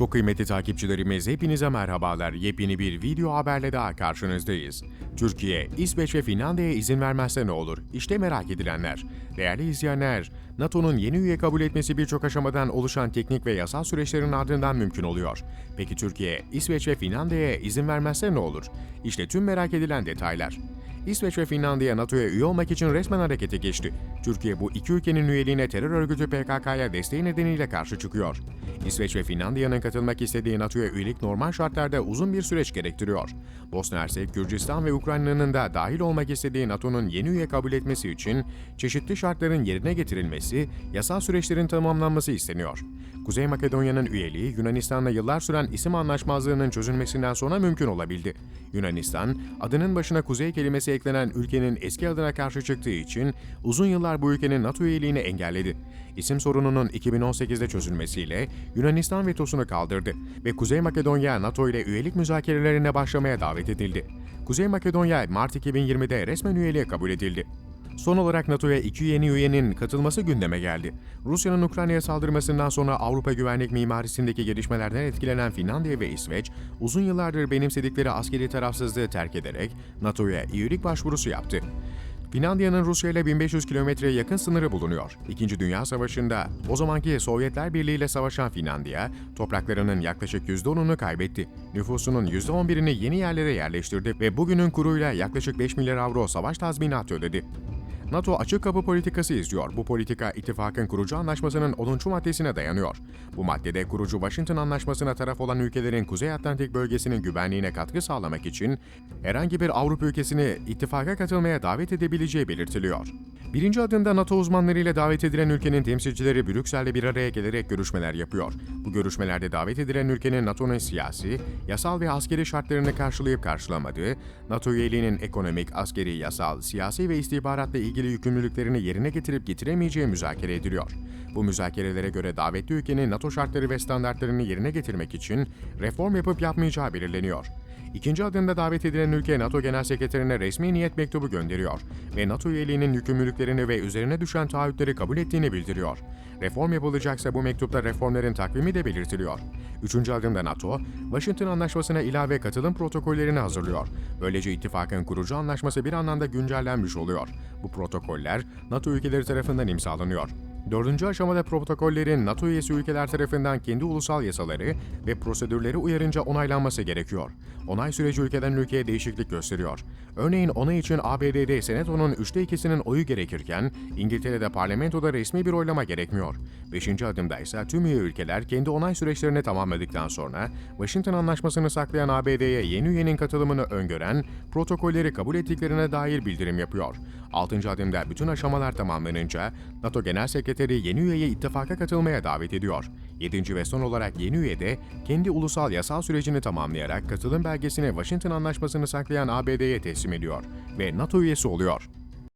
Çok kıymetli takipçilerimiz hepinize merhabalar. Yepyeni bir video haberle daha karşınızdayız. Türkiye, İsveç ve Finlandiya'ya izin vermezse ne olur? İşte merak edilenler. Değerli izleyenler, NATO'nun yeni üye kabul etmesi birçok aşamadan oluşan teknik ve yasal süreçlerin ardından mümkün oluyor. Peki Türkiye, İsveç ve Finlandiya'ya izin vermezse ne olur? İşte tüm merak edilen detaylar. İsveç ve Finlandiya NATO'ya üye olmak için resmen harekete geçti. Türkiye bu iki ülkenin üyeliğine terör örgütü PKK'ya desteği nedeniyle karşı çıkıyor. İsveç ve Finlandiya'nın katılmak istediği NATO'ya üyelik normal şartlarda uzun bir süreç gerektiriyor. Bosna Hersek, Gürcistan ve Ukrayna'nın da dahil olmak istediği NATO'nun yeni üye kabul etmesi için çeşitli şartların yerine getirilmesi, yasal süreçlerin tamamlanması isteniyor. Kuzey Makedonya'nın üyeliği Yunanistan'la yıllar süren isim anlaşmazlığının çözülmesinden sonra mümkün olabildi. Yunanistan, adının başına kuzey kelimesi eklenen ülkenin eski adına karşı çıktığı için uzun yıllar bu ülkenin NATO üyeliğini engelledi. İsim sorununun 2018'de çözülmesiyle Yunanistan vetosunu kaldırdı ve Kuzey Makedonya NATO ile üyelik müzakerelerine başlamaya davet edildi. Kuzey Makedonya Mart 2020'de resmen üyeliğe kabul edildi. Son olarak NATO'ya iki yeni üyenin katılması gündeme geldi. Rusya'nın Ukrayna'ya saldırmasından sonra Avrupa güvenlik mimarisindeki gelişmelerden etkilenen Finlandiya ve İsveç, uzun yıllardır benimsedikleri askeri tarafsızlığı terk ederek NATO'ya üyelik başvurusu yaptı. Finlandiya'nın Rusya ile 1500 kilometreye yakın sınırı bulunuyor. İkinci Dünya Savaşı'nda o zamanki Sovyetler Birliği ile savaşan Finlandiya, topraklarının yaklaşık %10'unu kaybetti. Nüfusunun %11'ini yeni yerlere yerleştirdi ve bugünün kuruyla yaklaşık 5 milyar avro savaş tazminatı ödedi. NATO açık kapı politikası izliyor. Bu politika ittifakın kurucu anlaşmasının 10. maddesine dayanıyor. Bu maddede kurucu Washington anlaşmasına taraf olan ülkelerin Kuzey Atlantik bölgesinin güvenliğine katkı sağlamak için herhangi bir Avrupa ülkesini ittifaka katılmaya davet edebileceği belirtiliyor. Birinci adımda NATO uzmanlarıyla davet edilen ülkenin temsilcileri Brüksel'de bir araya gelerek görüşmeler yapıyor. Bu görüşmelerde davet edilen ülkenin NATO'nun siyasi, yasal ve askeri şartlarını karşılayıp karşılamadığı, NATO üyeliğinin ekonomik, askeri, yasal, siyasi ve istihbaratla ilgili yükümlülüklerini yerine getirip getiremeyeceği müzakere ediliyor. Bu müzakerelere göre davetli ülkenin NATO şartları ve standartlarını yerine getirmek için reform yapıp yapmayacağı belirleniyor. İkinci adımda davet edilen ülke NATO Genel Sekreterine resmi niyet mektubu gönderiyor ve NATO üyeliğinin yükümlülüklerini ve üzerine düşen taahhütleri kabul ettiğini bildiriyor. Reform yapılacaksa bu mektupta reformların takvimi de belirtiliyor. Üçüncü adımda NATO, Washington Anlaşması'na ilave katılım protokollerini hazırlıyor. Böylece ittifakın kurucu anlaşması bir anlamda güncellenmiş oluyor. Bu protokoller NATO ülkeleri tarafından imzalanıyor. Dördüncü aşamada protokollerin NATO üyesi ülkeler tarafından kendi ulusal yasaları ve prosedürleri uyarınca onaylanması gerekiyor. Onay süreci ülkeden ülkeye değişiklik gösteriyor. Örneğin onay için ABD'de Senato'nun üçte ikisinin oyu gerekirken İngiltere'de parlamentoda resmi bir oylama gerekmiyor. Beşinci adımda ise tüm üye ülkeler kendi onay süreçlerini tamamladıktan sonra Washington Anlaşması'nı saklayan ABD'ye yeni üyenin katılımını öngören protokolleri kabul ettiklerine dair bildirim yapıyor. Altıncı adımda bütün aşamalar tamamlanınca NATO Genel Sekreteri yeni üyeye ittifaka katılmaya davet ediyor. Yedinci ve son olarak yeni üye de kendi ulusal yasal sürecini tamamlayarak katılım belgesini Washington Anlaşması'nı saklayan ABD'ye teslim ediyor ve NATO üyesi oluyor.